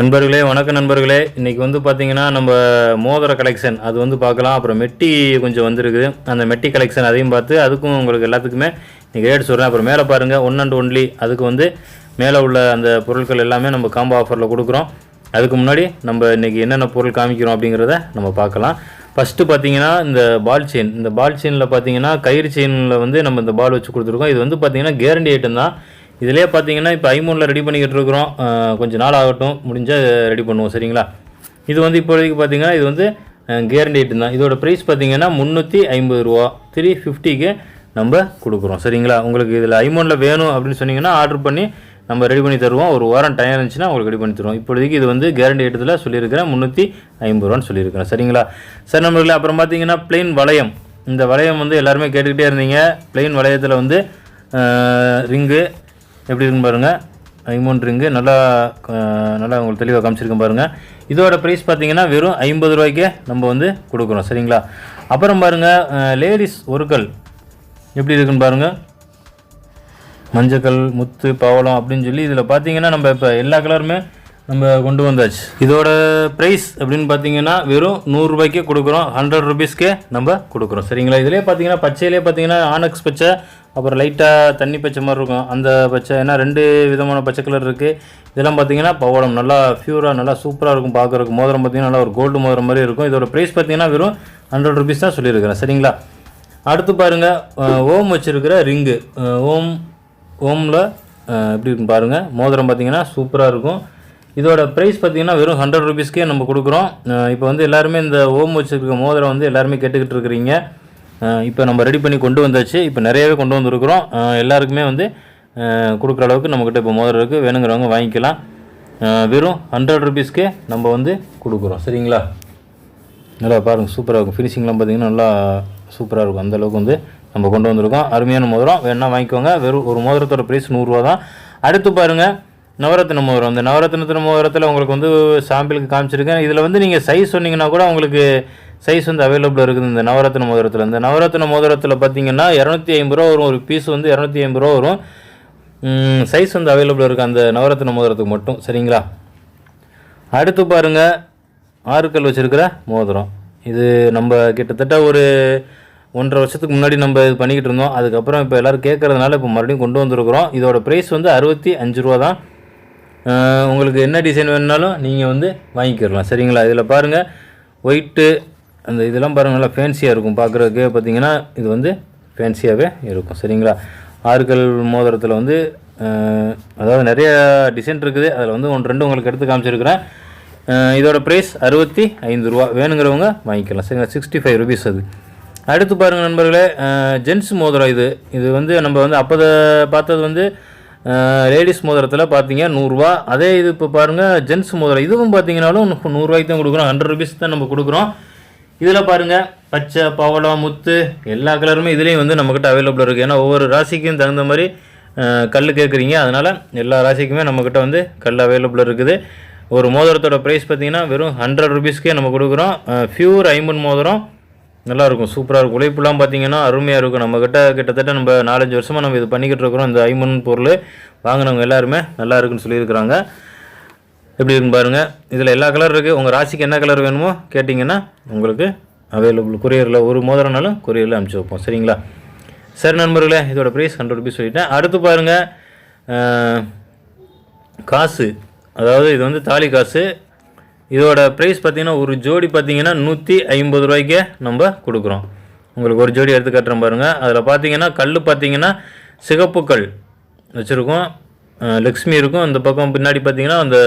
நண்பர்களே வணக்கம் நண்பர்களே. இன்றைக்கி வந்து பார்த்திங்கன்னா நம்ம மோதிர கலெக்ஷன் அது வந்து பார்க்கலாம். அப்புறம் மெட்டி கொஞ்சம் வந்திருக்குது. அந்த மெட்டி கலெக்ஷன் அதையும் பார்த்து அதுக்கும் உங்களுக்கு எல்லாத்துக்குமே இன்றைக்கி ரேட் சொல்கிறேன் அப்புறம் மேலே பாருங்கள் ஒன் அண்ட் ஒன்லி அதுக்கு வந்து மேலே உள்ள அந்த பொருட்கள் எல்லாமே நம்ம காம்போ ஆஃபரில் கொடுக்குறோம். அதுக்கு முன்னாடி நம்ம இன்றைக்கி என்னென்ன பொருள் காமிக்கிறோம் அப்படிங்கிறத நம்ம பார்க்கலாம். ஃபஸ்ட்டு பார்த்தீங்கன்னா இந்த பால் செயின் இந்த பால் செயினில் பார்த்தீங்கன்னா கயிறு செயினில் வந்து நம்ம இந்த பால் வச்சு கொடுத்துருக்கோம். இது வந்து பார்த்தீங்கன்னா கேரண்டி ஐட்டம் தான். இதிலே பார்த்தீங்கன்னா இப்போ ஐமோனில் ரெடி பண்ணிக்கிட்டு இருக்கிறோம். கொஞ்சம் நாள் ஆகட்டும். முடிஞ்சால் ரெடி பண்ணுவோம். சரிங்களா? இது வந்து இப்போதைக்கு பார்த்தீங்கன்னா இது வந்து கேரண்டி தான். இதோட ப்ரைஸ் பார்த்தீங்கன்னா முந்நூற்றி ஐம்பது ரூபா. த்ரீ ஃபிஃப்டிக்கு நம்ம கொடுக்குறோம். சரிங்களா? உங்களுக்கு இதில் ஐமோனில் வேணும் அப்படின்னு சொன்னீங்கன்னா ஆர்டர் பண்ணி நம்ம ரெடி பண்ணி தருவோம். ஒரு வாரம் டைம் இருந்துச்சுன்னா உங்களுக்கு ரெடி பண்ணி தருவோம். இப்போதைக்கு இது வந்து கேரண்டி ஐட்டத்தில் சொல்லியிருக்கிறேன். முந்நூற்றி ஐம்பது ரூபான்னு சொல்லியிருக்கிறேன். சரிங்களா? சார் நம்மளுக்கு அப்புறம் பார்த்தீங்கன்னா பிளெயின் வளையம். இந்த வளையம் வந்து எல்லாருமே கேட்டுக்கிட்டே இருந்தீங்க. பிளெயின் வளையத்தில் வந்து ரிங்கு எப்படி இருக்குன்னு பாருங்கள் அமௌண்ட் ரிங்கு நல்லா நல்லா உங்களுக்கு தெளிவாக காமிச்சிருக்கேன் பாருங்கள் இதோட ப்ரைஸ் பார்த்தீங்கன்னா வெறும் ஐம்பது ரூபாய்க்கே நம்ம வந்து கொடுக்குறோம். சரிங்களா? அப்புறம் பாருங்கள் லேடிஸ் ஒருக்கல் எப்படி இருக்குன்னு பாருங்கள் மஞ்சக்கல் முத்து பவளம் அப்படின்னு சொல்லி இதில் பார்த்தீங்கன்னா நம்ம இப்போ எல்லா கலருமே நம்ம கொண்டு வந்தாச்சு. இதோட ப்ரைஸ் அப்படின்னு பார்த்தீங்கன்னா வெறும் நூறுரூபாய்க்கே கொடுக்குறோம். ஹண்ட்ரட் ருபீஸ்க்கே நம்ம கொடுக்குறோம். சரிங்களா? இதிலே பார்த்தீங்கன்னா பச்சையிலே பார்த்தீங்கன்னா ஆனக்ஸ் பச்சை அப்புறம் லைட்டாக தண்ணி பச்சை மாதிரி இருக்கும். அந்த பச்சை ஏன்னா ரெண்டு விதமான பச்சை கலர் இருக்குது இதெல்லாம் பார்த்தீங்கன்னா பவளம் நல்லா ப்யூராக நல்லா சூப்பராக இருக்கும் பார்க்குறதுக்கு மோதிரம் பார்த்தீங்கன்னா நல்லா ஒரு கோல்டு மோதிரம் மாதிரி இருக்கும். இதோட ப்ரைஸ் பார்த்தீங்கன்னா வெறும் ஹண்ட்ரட் ருபீஸ் தான் சொல்லியிருக்கிறேன். சரிங்களா? அடுத்து பாருங்கள் ஓம் வச்சுருக்கிற ரிங்கு ஓம் ஓமில் எப்படி இருக்குன்னு பாருங்கள் மோதிரம் பார்த்தீங்கன்னா சூப்பராக இருக்கும். இதோட ப்ரைஸ் பார்த்தீங்கன்னா வெறும் ஹண்ட்ரட் ருபீஸ்க்கே நம்ம கொடுக்குறோம். இப்போ வந்து எல்லாருமே இந்த ஓம் வச்சுருக்க மோதிரம் வந்து எல்லாருமே கேட்டுக்கிட்டு இருக்கிறீங்க. இப்போ நம்ம ரெடி பண்ணி கொண்டு வந்தாச்சு. இப்போ நிறையவே கொண்டு வந்திருக்கிறோம். எல்லாருக்குமே வந்து கொடுக்குற அளவுக்கு நம்மக்கிட்ட இப்போ மோதிரம் இருக்குது வேணுங்கிறவங்க வாங்கிக்கலாம். வெறும் ஹண்ட்ரட் ருபீஸ்க்கே நம்ம வந்து கொடுக்குறோம். சரிங்களா? நல்லா பாருங்கள் சூப்பராக இருக்கும். ஃபினிஷிங்லாம் பார்த்தீங்கன்னா நல்லா சூப்பராக இருக்கும். அந்த அளவுக்கு வந்து நம்ம கொண்டு வந்திருக்கோம். அருமையான மோதிரம். வேணால் வாங்கிக்கோங்க. வெறும் ஒரு மோதிரத்தோட ப்ரைஸ் நூறுரூவா தான் அடுத்து பாருங்கள் நவரத்ன மோதிரம் இந்த நவரத்னத்தின மோதிரத்தில் உங்களுக்கு வந்து சாம்பிளுக்கு காமிச்சிருக்கேன். இதில் வந்து நீங்கள் சைஸ் சொன்னீங்கன்னா கூட உங்களுக்கு சைஸ் வந்து அவைலபிள் இருக்குது இந்த நவரத்ன மோதிரத்தில் இந்த நவரத்ன மோதிரத்தில் பார்த்தீங்கன்னா இரநூத்தி ஐம்பது ரூபா வரும். ஒரு பீஸ் வந்து இரநூத்தி ஐம்பது ரூபா வரும். சைஸ் வந்து அவைலபிள் இருக்குது அந்த நவரத்ன மோதிரத்துக்கு மட்டும். சரிங்களா? அடுத்து பாருங்க. ஆறுக்கல் வச்சுருக்கிற மோதிரம். இது நம்ம கிட்டத்தட்ட ஒரு ஒன்றரை வருஷத்துக்கு முன்னாடி நம்ம இது பண்ணிக்கிட்டு இருந்தோம். அதுக்கப்புறம் இப்போ எல்லோரும் கேட்குறதுனால இப்போ மறுபடியும் கொண்டு வந்திருக்கிறோம். இதோட ப்ரைஸ் வந்து அறுபத்தி அஞ்சு ரூபா தான். உங்களுக்கு என்ன டிசைன் வேணுனாலும் நீங்கள் வந்து வாங்கிக்கிடலாம் சரிங்களா? இதில் பாருங்கள் ஒயிட்டு அந்த இதெல்லாம் பாருங்கள் நல்லா ஃபேன்சியாக இருக்கும். பார்க்குறதுக்கு பார்த்தீங்கன்னா இது வந்து ஃபேன்சியாகவே இருக்கும். சரிங்களா? ஆறுக்கல் மோதிரத்தில் வந்து அதாவது நிறைய டிசைன் இருக்குது. அதில் வந்து ஒன்று ரெண்டு உங்களுக்கு எடுத்து காமிச்சிருக்கிறேன். இதோடய இதோட ப்ரைஸ் அறுபத்தி ஐந்து ரூபா. வேணுங்கிறவங்க வாங்கிக்கலாம். சரிங்களா? சிக்ஸ்டி ஃபைவ் ருபீஸ் அது. அடுத்து பாருங்கள் நண்பர்களே ஜென்ஸ் மோதிரம் இது. இது வந்து நம்ம வந்து அப்போ பார்த்தது வந்து லேடிஸ் மோதிரத்தில் பார்த்தீங்க நூறுரூவா அதே இது இப்போ பாருங்கள் ஜென்ஸ் மோதிரம். இதுவும் பார்த்தீங்கனாலும் நூறுரூவாய்க்கு தான் கொடுக்குறோம். ஹண்ட்ரட் ருபீஸ் தான் நம்ம கொடுக்குறோம். இதில் பாருங்கள் பச்சை பவளம் முத்து எல்லா கலருமே இதுலேயும் வந்து நம்மக்கிட்ட அவைலபிள் இருக்குது ஏன்னா ஒவ்வொரு ராசிக்கும் தகுந்த மாதிரி கல் கேட்குறீங்க அதனால் எல்லா ராசிக்குமே நம்மக்கிட்ட வந்து கல் அவைலபிள் இருக்குது. ஒரு மோதிரத்தோட ப்ரைஸ் பார்த்தீங்கன்னா வெறும் ஹண்ட்ரட் ருபீஸ்க்கே நம்ம கொடுக்குறோம். ஃபியூர் ஐம்பன் மோதிரம். நல்லாயிருக்கும் சூப்பராக இருக்கும். உழைப்புலாம் பார்த்தீங்கன்னா அருமையாக இருக்கும். நம்மக்கிட்ட கிட்டத்தட்ட நம்ம நாலஞ்சு வருஷமாக நம்ம இது பண்ணிக்கிட்டு இருக்கிறோம். இந்த ஐமன் பொருள் வாங்கினவங்க எல்லாருமே நல்லா இருக்குன்னு சொல்லியிருக்கிறாங்க. எப்படி இருக்குன்னு பாருங்கள் இதில் எல்லா கலர் இருக்குது உங்கள் ராசிக்கு என்ன கலர் வேணுமோ கேட்டிங்கன்னா உங்களுக்கு அவைலபிள் கொரியரில் ஒரு மோதிரம்னாலும் கொரியரில் அனுப்பிச்சி வைப்போம். சரிங்களா? சரி நண்பர்களே இதோட ப்ரைஸ் ஹண்ட்ரட் ருபீஸ் சொல்லிட்டேன். அடுத்து பாருங்கள் காசு. அதாவது இது வந்து தாலி காசு. இதோட ப்ரைஸ் பார்த்தீங்கன்னா ஒரு ஜோடி பார்த்தீங்கன்னா நூற்றி ஐம்பது ரூபாய்க்கே நம்ம கொடுக்குறோம். உங்களுக்கு ஒரு ஜோடி எடுத்து காட்டுறேன் பாருங்கள் அதில் பார்த்தீங்கன்னா கல் பார்த்தீங்கன்னா சிகப்பு கல் வச்சுருக்கோம். லக்ஷ்மி இருக்கும். இந்த பக்கம் பின்னாடி பார்த்தீங்கன்னா அந்த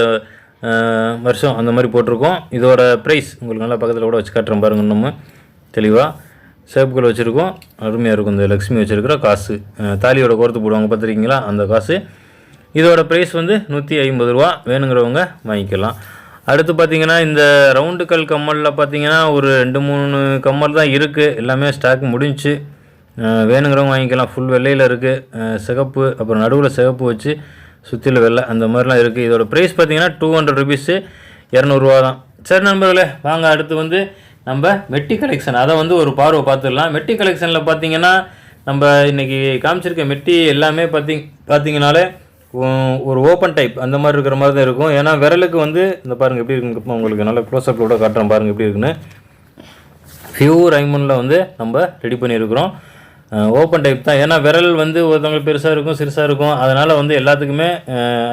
வருஷம் அந்த மாதிரி போட்டிருக்கோம். இதோட ப்ரைஸ் உங்களுக்கு நல்லா பக்கத்தில் கூட வச்சு காட்டுறோம் பாருங்கள் நம்ம தெளிவாக சிவப்பு கல் வச்சுருக்கோம். அருமையாக இருக்கும். இந்த லக்ஷ்மி வச்சுருக்கிற காசு. தாலியோட கோர்த்து போடுவாங்க. பார்த்துருக்கீங்களா? அந்த காசு. இதோட ப்ரைஸ் வந்து நூற்றி ஐம்பது ரூபா. வேணுங்கிறவங்க வாங்கிக்கலாம். அடுத்து பார்த்தீங்கன்னா இந்த ரவுண்டு கல் கம்மலில் பார்த்தீங்கன்னா ஒரு ரெண்டு மூணு கம்மல் தான் இருக்குது எல்லாமே ஸ்டாக் முடிஞ்சுச்சு. வேணுங்கிறவங்க வாங்கிக்கலாம். ஃபுல் வெள்ளையில் இருக்குது சிகப்பு அப்புறம் நடுவில் சிகப்பு வச்சு சுற்றில வெள்ளை அந்த மாதிரிலாம் இருக்குது இதோட ப்ரைஸ் பார்த்தீங்கன்னா டூ ஹண்ட்ரட் ருபீஸு இரநூறுவா தான். சரி நண்பர்களே வாங்க அடுத்து வந்து நம்ம மெட்டி கலெக்ஷன் அதை வந்து ஒரு பார்வை பார்த்துடலாம். மெட்டி கலெக்ஷனில் பார்த்தீங்கன்னா நம்ம இன்றைக்கி காமிச்சிருக்க மெட்டி எல்லாமே பார்த்திங் பார்த்தீங்கனாலே ஒரு ஓப்பன் டைப் அந்த மாதிரி இருக்கிற மாதிரி தான் இருக்கும். ஏன்னா விரலுக்கு வந்து இந்த பாருங்கள் எப்படி இருக்குன்னு உங்களுக்கு நல்லா க்ளோஸ்அப்பில் கூட காட்டுறேன். பாருங்கள் எப்படி இருக்குன்னு. ஃபியூ ஐமனில் வந்து நம்ம ரெடி பண்ணியிருக்கிறோம். ஓப்பன் டைப் தான். ஏன்னா விரல் வந்து ஒருத்தவங்களுக்கு பெருசாக இருக்கும் சிறுசாக இருக்கும். அதனால் வந்து எல்லாத்துக்குமே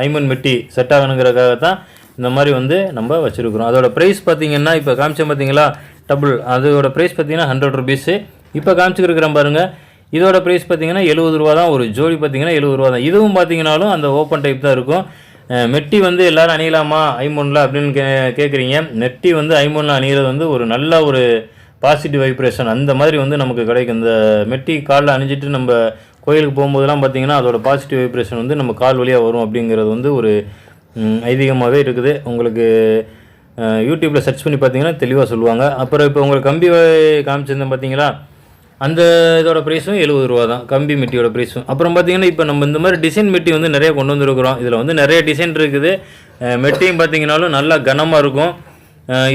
ஐமன் மெட்டி செட் ஆகணுங்கிறதுக்காக தான் இந்த மாதிரி வந்து நம்ம வச்சுருக்குறோம். அதோட ப்ரைஸ் பார்த்தீங்கன்னா இப்போ காமிச்சேன் பார்த்தீங்களா? டபுள் அதோட ப்ரைஸ் பார்த்தீங்கன்னா ஹண்ட்ரட் ருபீஸு இப்போ காமிச்சிருக்கிறேன் பாருங்கள் இதோட ப்ரைஸ் பார்த்தீங்கன்னா எழுபது ரூபா தான். ஒரு ஜோடி பார்த்தீங்கன்னா எழுபது ரூபா தான். இதுவும் பார்த்தீங்கனாலும் அந்த ஓப்பன் டைப் தான் இருக்கும். மெட்டி வந்து எல்லோரும் அணியலாமா? ஐமோனில் அப்படின்னு கே கேட்குறீங்க மெட்டி வந்து ஐமோனில் அணிகிறது வந்து ஒரு நல்ல ஒரு பாசிட்டிவ் வைப்ரேஷன் அந்த மாதிரி வந்து நமக்கு கிடைக்கும். இந்த மெட்டி காலில் அணிஞ்சிட்டு நம்ம கோயிலுக்கு போகும்போதெல்லாம் பார்த்தீங்கன்னா அதோட பாசிட்டிவ் வைப்ரேஷன் வந்து நம்ம கால் வழியாக வரும் அப்படிங்கிறது வந்து ஒரு ஐதீகமாகவே இருக்குது. உங்களுக்கு யூடியூப்பில் சர்ச் பண்ணி பார்த்தீங்கன்னா தெளிவாக சொல்லுவாங்க. அப்புறம் இப்போ உங்களுக்கு கம்பி காமிச்சிருந்தேன் பார்த்தீங்களா? அந்த இதோட ப்ரைஸும் எழுபது ரூபா தான் கம்பி மெட்டியோட ப்ரைஸும் அப்புறம் பார்த்தீங்கன்னா இப்போ நம்ம இந்த மாதிரி டிசைன் மெட்டி வந்து நிறைய கொண்டு வந்துருக்குறோம். இதில் வந்து நிறைய டிசைன் இருக்குது. மெட்டியும் பார்த்தீங்கனாலும் நல்லா கனமாக இருக்கும்.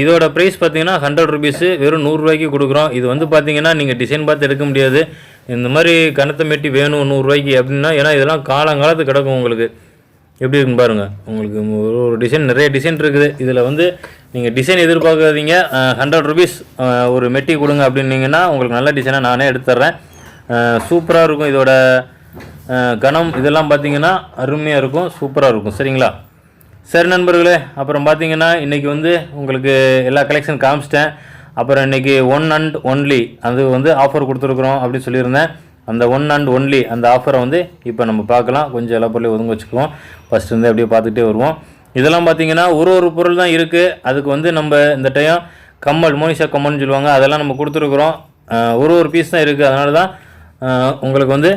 இதோட ப்ரைஸ் பார்த்தீங்கன்னா ஹண்ட்ரட் ருபீஸு வெறும் நூறுரூவாய்க்கு கொடுக்குறோம். இது வந்து பார்த்தீங்கன்னா நீங்கள் டிசைன் பார்த்து எடுக்க முடியாது. இந்த மாதிரி கனத்த மெட்டி வேணும் நூறுரூவாய்க்கு அப்படின்னா ஏன்னா இதெல்லாம் காலங்காலத்து கிடக்கும் உங்களுக்கு. எப்படி இருக்குன்னு பாருங்கள் உங்களுக்கு ஒரு ஒரு டிசைன் நிறைய டிசைன் இருக்குது. இதில் வந்து நீங்கள் டிசைன் எதிர்பார்க்காதீங்க. ஹண்ட்ரட் ருபீஸ் ஒரு மெட்டி கொடுங்க அப்படின்னீங்கன்னா உங்களுக்கு நல்ல டிசைனாக நானே எடுத்து தர்றேன். சூப்பராக இருக்கும் இதோட கணம். கனம் இதெல்லாம் பார்த்தீங்கன்னா அருமையாக இருக்கும். சூப்பராக இருக்கும். சரிங்களா? சரி நண்பர்களே அப்புறம் பார்த்தீங்கன்னா இன்றைக்கி வந்து உங்களுக்கு எல்லா கலெக்ஷன் காமிச்சிட்டேன். அப்புறம் இன்றைக்கி ஒன் அண்ட் ஒன்லி அது வந்து ஆஃபர் கொடுத்துருக்குறோம் அப்படின்னு சொல்லியிருந்தேன். அந்த ஒன் அண்ட் ஒன்லி அந்த ஆஃபரை வந்து இப்போ நம்ம பார்க்கலாம். கொஞ்சம் எல்லா பொருளையும் ஒதுங்க வச்சுக்குவோம். ஃபஸ்ட்டு வந்து அப்படியே பார்த்துக்கிட்டே வருவோம். இதெல்லாம் பார்த்தீங்கன்னா ஒரு ஒரு பொருள் தான் இருக்குது அதுக்கு வந்து நம்ம இந்த டைம் கம்மல் மோனிஷா கம்மல்னு சொல்லுவாங்க. அதெல்லாம் நம்ம கொடுத்துருக்குறோம். ஒரு ஒரு பீஸ் தான் இருக்குது அதனால தான் உங்களுக்கு வந்து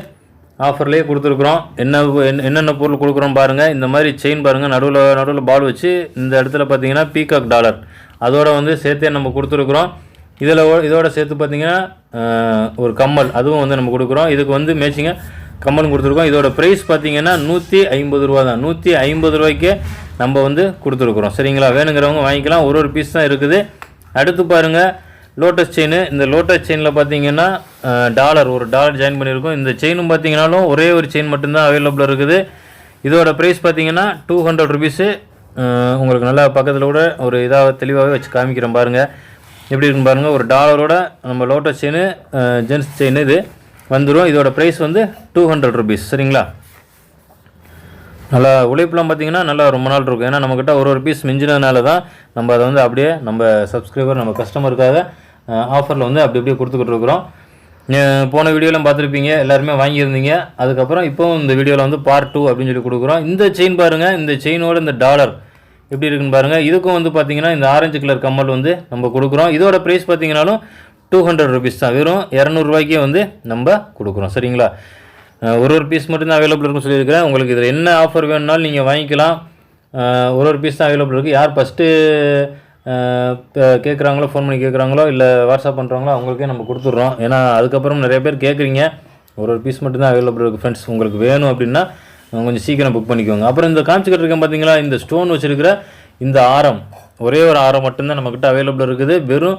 ஆஃபர்லேயே கொடுத்துருக்குறோம். என்ன என்ன- என்னென்ன பொருள் கொடுக்குறோம் பாருங்கள் இந்த மாதிரி செயின் பாருங்கள் நடுவில் நடுவில் பால் வச்சு இந்த இடத்துல பார்த்தீங்கன்னா பீகாக் டாலர் அதோட வந்து சேர்த்தே நம்ம கொடுத்துருக்குறோம். இதில் இதோட சேர்த்து பார்த்தீங்கன்னா ஒரு கம்மல் அதுவும் வந்து நம்ம கொடுக்குறோம். இதுக்கு வந்து மேட்சிங்க கம்மல் கொடுத்துருக்கோம். இதோட ப்ரைஸ் பார்த்தீங்கன்னா நூற்றி ஐம்பது ரூபா தான். நூற்றி ஐம்பது ரூபாய்க்கு நம்ம வந்து கொடுத்துருக்குறோம். சரிங்களா? வேணுங்கிறவங்க வாங்கிக்கலாம். ஒரு ஒரு பீஸ் தான் இருக்குது. அடுத்து பாருங்கள் லோட்டஸ் செயின் இந்த லோட்டஸ் செயினில் பார்த்தீங்கன்னா டாலர் ஒரு டாலர் ஜாயின் பண்ணியிருக்கோம். இந்த செயினும் பார்த்தீங்கன்னாலும் ஒரே ஒரு செயின் மட்டும்தான் அவைலபிளாக இருக்குது. இதோட ப்ரைஸ் பார்த்தீங்கன்னா டூ ஹண்ட்ரட் ருபீஸு உங்களுக்கு நல்லா பக்கத்தில் கூட ஒரு இதாக தெளிவாகவே வச்சு காமிக்கிறேன் பாருங்கள் எப்படி இருக்குன்னு பாருங்கள் ஒரு டாலரோட நம்ம லோட்டஸ் செயின் ஜென்ஸ் செயின் இது வந்துடும் இதோட ப்ரைஸ் வந்து டூ ஹண்ட்ரட் ருபீஸ் சரிங்களா? நல்லா உழைப்புலாம் பார்த்தீங்கன்னா நல்லா ரொம்ப நாள் இருக்கும். ஏன்னா நம்மக்கிட்ட ஒரு ஒரு பீஸ் மிஞ்சினதுனால தான் நம்ம அதை வந்து அப்படியே நம்ம சப்ஸ்கிரைபர் நம்ம கஸ்டமருக்காக ஆஃபரில் வந்து அப்படி அப்படியே கொடுத்துக்கிட்டு இருக்கிறோம். போன வீடியோலாம் பார்த்துருப்பீங்க. எல்லாருமே வாங்கியிருந்தீங்க. அதுக்கப்புறம் இப்போவும் இந்த வீடியோவில் வந்து பார்ட் டூ அப்படின்னு சொல்லி கொடுக்குறோம். இந்த செயின் பாருங்கள் இந்த செயினோட இந்த டாலர் எப்படி இருக்குன்னு பாருங்கள் இதுக்கும் வந்து பார்த்தீங்கன்னா இந்த ஆரஞ்சு கலர் கம்மல் வந்து நம்ம கொடுக்குறோம். இதோட ப்ரைஸ் பார்த்தீங்கன்னாலும் டூ ஹண்ட்ரட் ருபீஸ் தான். வெறும் இரநூறுவாய்க்கே வந்து நம்ம கொடுக்குறோம். சரிங்களா? ஒரு ஒரு பீஸ் மட்டும்தான் அவைலபிள் இருக்குன்னு சொல்லியிருக்கிறேன். உங்களுக்கு இதில் என்ன ஆஃபர் வேணும்னாலும் நீங்கள் வாங்கிக்கலாம். ஒரு ஒரு பீஸ் தான் அவைலபிள் இருக்குது யார் ஃபஸ்ட்டு கேட்குறாங்களோ ஃபோன் பண்ணி கேட்குறாங்களோ இல்லை வாட்ஸ்அப் பண்ணுறாங்களோ அவங்களுக்கே நம்ம கொடுத்துட்றோம். ஏன்னா அதுக்கப்புறம் நிறைய பேர் கேட்குறீங்க ஒரு ஒரு பீஸ் மட்டும்தான் அவைலபிள் இருக்குது ஃப்ரெண்ட்ஸ் உங்களுக்கு வேணும் அப்படின்னா கொஞ்சம் சீக்கிரம் புக் பண்ணிக்கோங்க. அப்புறம் இந்த காமிச்சிக்கிட்டு இருக்கேன் பார்த்தீங்களா இந்த ஸ்டோன் வச்சுருக்கிற இந்த ஆரம் ஒரே ஒரு ஆரம் மட்டும்தான் நம்மக்கிட்ட அவைலபிள் இருக்குது. வெறும்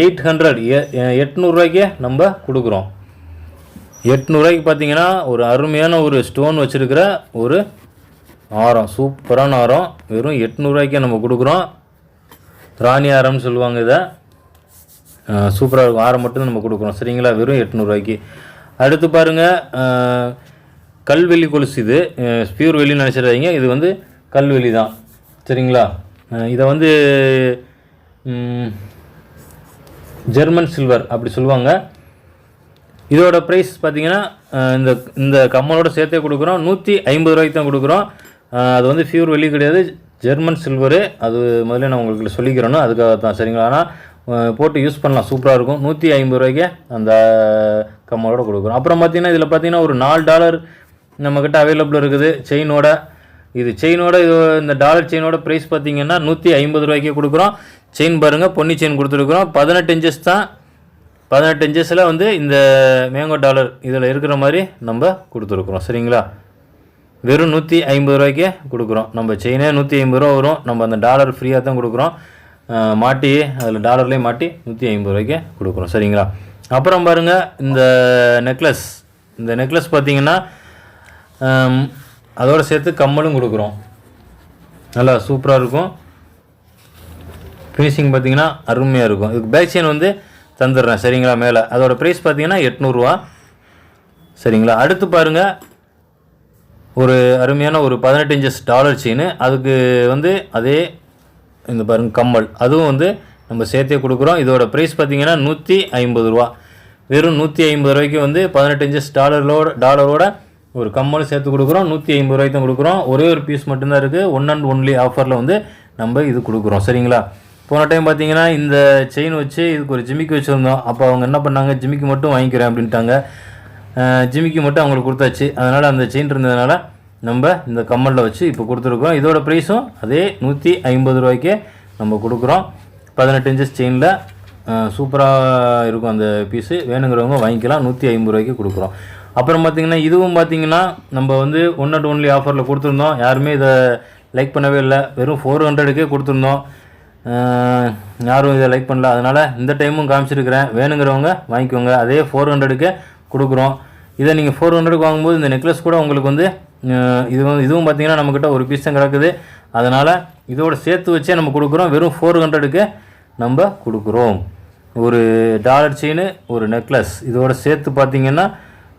எயிட் ஹண்ட்ரட் எட்நூறுரூவாய்க்கே நம்ம கொடுக்குறோம். எட்நூறுரூவாய்க்கு பார்த்தீங்கன்னா ஒரு அருமையான ஒரு ஸ்டோன் வச்சுருக்கிற ஒரு ஆரம் சூப்பரான ஆரம். வெறும் எட்நூறுவாய்க்கே நம்ம கொடுக்குறோம். ராணி ஆரம்னு சொல்லுவாங்க இதை. சூப்பராக இருக்கும். ஆரம் மட்டும் நம்ம கொடுக்குறோம். சரிங்களா? வெறும் எட்நூறுரூவாய்க்கு அடுத்து பாருங்கள் கல்வெளி கொலுசு இது பியூர் வெளின்னு நினச்சிடாதீங்க. இது வந்து கல்வெளி தான். சரிங்களா? இதை வந்து ஜெர்மன் சில்வர் அப்படி சொல்லுவாங்க. இதோட ப்ரைஸ் பார்த்தீங்கன்னா இந்த இந்த கம்மலோட சேர்த்தே கொடுக்குறோம். நூற்றி ஐம்பது ரூபாய்க்கு தான் கொடுக்குறோம். அது வந்து ஃபியூர் வெளி கிடையாது. German silver. அது முதல்ல நான் உங்களுக்கு சொல்லிக்கிறேன்னு அதுக்காக தான். சரிங்களா? ஆனால் போட்டு யூஸ் பண்ணலாம். சூப்பராக இருக்கும். நூற்றி ஐம்பது ரூபாய்க்கு அந்த கம்மலோட கொடுக்குறோம். அப்புறம் பார்த்தீங்கன்னா இதில் பார்த்தீங்கன்னா ஒரு நாலு டாலர் நம்மக்கிட்ட அவைலபிள் இருக்குது. செயினோட இது செயினோட இது இந்த டாலர் செயினோட ப்ரைஸ் பார்த்தீங்கன்னா நூற்றி ஐம்பது ரூபாய்க்கே கொடுக்குறோம். செயின் பாருங்கள் பொன்னி செயின் கொடுத்துருக்குறோம். பதினெட்டு இன்ச்சஸ் தான் பதினெட்டு இன்ச்சஸில் வந்து இந்த மேங்கோ டாலர் இதில் இருக்கிற மாதிரி நம்ம கொடுத்துருக்குறோம். சரிங்களா? வெறும் நூற்றி ஐம்பது ரூபாய்க்கே கொடுக்குறோம். நம்ம செயினே நூற்றி ஐம்பது ரூபா வரும். நம்ம அந்த டாலர் ஃப்ரீயாக தான் கொடுக்குறோம். மாட்டி அதில் டாலர்லேயே மாட்டி நூற்றி ஐம்பது ரூபாய்க்கே கொடுக்குறோம். சரிங்களா? அப்புறம் பாருங்கள் இந்த நெக்லஸ் இந்த நெக்லஸ் பார்த்தீங்கன்னா அதோடு சேர்த்து கம்மலும் கொடுக்குறோம். நல்லா சூப்பராக இருக்கும். ஃபினிஷிங் பார்த்தீங்கன்னா அருமையாக இருக்கும். இதுக்கு பேக் செயின் வந்து தந்துடுறேன். சரிங்களா? மேலே. அதோடய ப்ரைஸ் பார்த்தீங்கன்னா எட்நூறுரூவா சரிங்களா? அடுத்து பாருங்கள் ஒரு அருமையான ஒரு பதினெட்டு இன்ச்சஸ் டாலர் செயின் அதுக்கு வந்து அதே இந்த பாருங்கள் கம்மல். அதுவும் வந்து நம்ம சேர்த்தே கொடுக்குறோம். இதோட ப்ரைஸ் பார்த்தீங்கன்னா நூற்றி ஐம்பது ரூபா. வெறும் நூற்றி ஐம்பது ரூபாய்க்கு வந்து பதினெட்டு இன்ச்சஸ் டாலரோட டாலரோட ஒரு கம்மல் சேர்த்து கொடுக்குறோம் நூற்றி ஐம்பது ரூபாய்க்கு தான் கொடுக்குறோம். ஒரே ஒரு பீஸ் மட்டும்தான் இருக்குது ஒன் அண்ட் ஒன்லி ஆஃபரில் வந்து நம்ம இது கொடுக்குறோம். சரிங்களா? போன டைம் பார்த்தீங்கன்னா இந்த செயின் வச்சு இதுக்கு ஒரு ஜிமிக்கி வச்சுருந்தோம். அப்போ அவங்க என்ன பண்ணாங்க? ஜிமிக்கி மட்டும் வாங்கிக்கிறேன் அப்படின்ட்டாங்க. ஜிமிக்கு ஜிமிக்கி மட்டும் அவங்களுக்கு கொடுத்தாச்சு. அதனால் அந்த செயின் இருந்ததுனால நம்ம இந்த கம்மலில் வச்சு இப்போ கொடுத்துருக்கோம் இதோட ப்ரைஸும் அதே நூற்றி ஐம்பது ரூபாய்க்கே நம்ம கொடுக்குறோம். பதினெட்டு இன்ச்சஸ் செயினில் சூப்பராக இருக்கும் அந்த பீஸு வேணுங்கிறவங்க வாங்கிக்கலாம். நூற்றி ஐம்பது ரூபாய்க்கு கொடுக்குறோம். அப்புறம் பார்த்தீங்கன்னா இதுவும் பார்த்தீங்கன்னா நம்ம வந்து ஒன் அட் ஒன்லி ஆஃபரில் கொடுத்துருந்தோம். யாருமே இதை லைக் பண்ணவே இல்லை. வெறும் ஃபோர் ஹண்ட்ரடுக்கே கொடுத்துருந்தோம். யாரும் இதை லைக் பண்ணல. அதனால் இந்த டைமும் காமிச்சிருக்கிறேன். வேணுங்கிறவங்க வாங்கிக்கோங்க. அதே ஃபோர் ஹண்ட்ரடுக்கே கொடுக்குறோம். இதை நீங்கள் ஃபோர் ஹண்ட்ரடுக்கு வாங்கும்போது இந்த நெக்லஸ் கூட உங்களுக்கு வந்து இது வந்து இதுவும் பார்த்தீங்கன்னா நம்மக்கிட்ட ஒரு பீஸ் தான் கிடக்குது. அதனால் இதோட சேர்த்து வச்சே நம்ம கொடுக்குறோம். வெறும் ஃபோர் ஹண்ட்ரடுக்கு நம்ம கொடுக்குறோம். ஒரு டாலர் செயின் ஒரு நெக்லஸ் இதோட சேர்த்து பார்த்தீங்கன்னா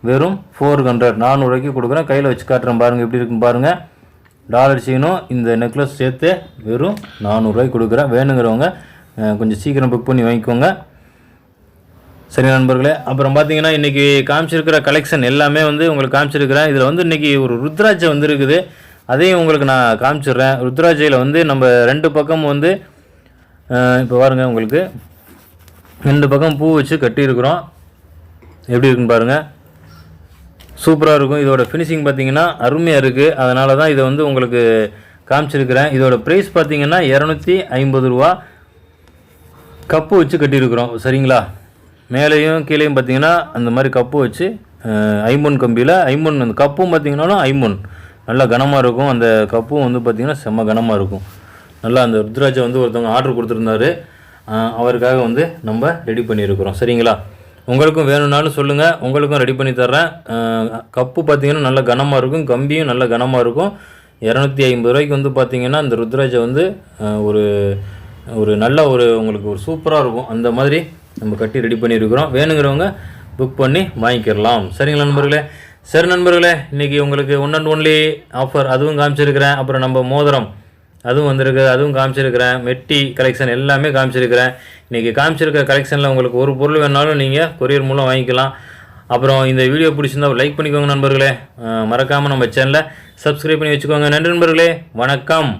வெறும் ஃபோர் ஹண்ட்ரட் நானூறுரூவாய்க்கு கொடுக்குறேன். கையில் வச்சு காட்டுறேன் பாருங்கள் எப்படி இருக்குன்னு பாருங்கள் டாலர் சீனும் இந்த நெக்லஸ் சேர்த்து வெறும் நானூறுரூவாய்க்கு கொடுக்குறேன். வேணுங்கிறவங்க கொஞ்சம் சீக்கிரம் புக் பண்ணி வாங்கிக்கோங்க. சரி நண்பர்களே அப்புறம் பார்த்தீங்கன்னா இன்றைக்கி காமிச்சிருக்கிற கலெக்ஷன் எல்லாமே வந்து உங்களுக்கு காமிச்சிருக்கிறேன். இதில் வந்து இன்றைக்கி ஒரு ருத்ராட்சை வந்துருக்குது. அதையும் உங்களுக்கு நான் காமிச்சிடுறேன். ருத்ராட்சையில் வந்து நம்ம ரெண்டு பக்கம் வந்து இப்போ பாருங்கள் உங்களுக்கு. ரெண்டு பக்கம் பூ வச்சு கட்டியிருக்கிறோம். எப்படி இருக்குன்னு பாருங்கள் சூப்பராக இருக்கும். இதோட ஃபினிஷிங் பார்த்தீங்கன்னா அருமையாக இருக்குது அதனால தான் இதை வந்து உங்களுக்கு காமிச்சிருக்கிறேன். இதோட ப்ரைஸ் பார்த்தீங்கன்னா இரநூத்தி ஐம்பது ரூபா கப்பு வச்சு கட்டியிருக்கிறோம். சரிங்களா? மேலேயும் கீழேயும் பார்த்தீங்கன்னா அந்த மாதிரி கப்பு வச்சு ஐம்பொன் கம்பியில் ஐம்பொன் அந்த கப்பும் பார்த்தீங்கன்னாலும் ஐம்பொன். நல்லா கனமாக இருக்கும். அந்த கப்பும் வந்து பார்த்திங்கன்னா செம்ம கனமாக இருக்கும். நல்லா அந்த ருத்ராஜை வந்து ஒருத்தவங்க ஆர்டர் கொடுத்துருந்தாரு. அவருக்காக வந்து நம்ம ரெடி பண்ணியிருக்கிறோம். சரிங்களா? உங்களுக்கும் வேணும்னாலும் சொல்லுங்கள் உங்களுக்கும் ரெடி பண்ணி தர்றேன். கப்பு பார்த்தீங்கன்னா நல்ல கனமாக இருக்கும். கம்பியும் நல்ல கனமாக இருக்கும். இரநூத்தி ஐம்பது ரூபாய்க்கு வந்து பார்த்தீங்கன்னா இந்த ருத்ராஜை வந்து ஒரு ஒரு நல்ல ஒரு உங்களுக்கு ஒரு சூப்பராக இருக்கும். அந்த மாதிரி நம்ம கட்டி ரெடி பண்ணியிருக்கிறோம் வேணுங்கிறவங்க புக் பண்ணி வாங்கிக்கிறலாம் சரிங்களா நண்பர்களே? சரி நண்பர்களே இன்றைக்கி உங்களுக்கு ஒன் அண்ட் ஒன்லி ஆஃபர் அதுவும் காமிச்சிருக்கிறேன். அப்புறம் நம்ம மோதிரம். அதுவும் வந்திருக்கு அதுவும் காமிச்சிருக்கிறேன். மெட்டி கலெக்ஷன் எல்லாமே காமிச்சிருக்கிறேன். இன்றைக்கி காமிச்சிருக்க கலெக்ஷனில் உங்களுக்கு ஒரு பொருள் வேணாலும் நீங்கள் கொரியர் மூலம் வாங்கிக்கலாம். அப்புறம் இந்த வீடியோ பிடிச்சிருந்தா லைக் பண்ணிக்கோங்க நண்பர்களே. மறக்காமல் நம்ம சேனலை சப்ஸ்கிரைப் பண்ணி வச்சுக்கோங்க. நன்றி நண்பர்களே. வணக்கம்.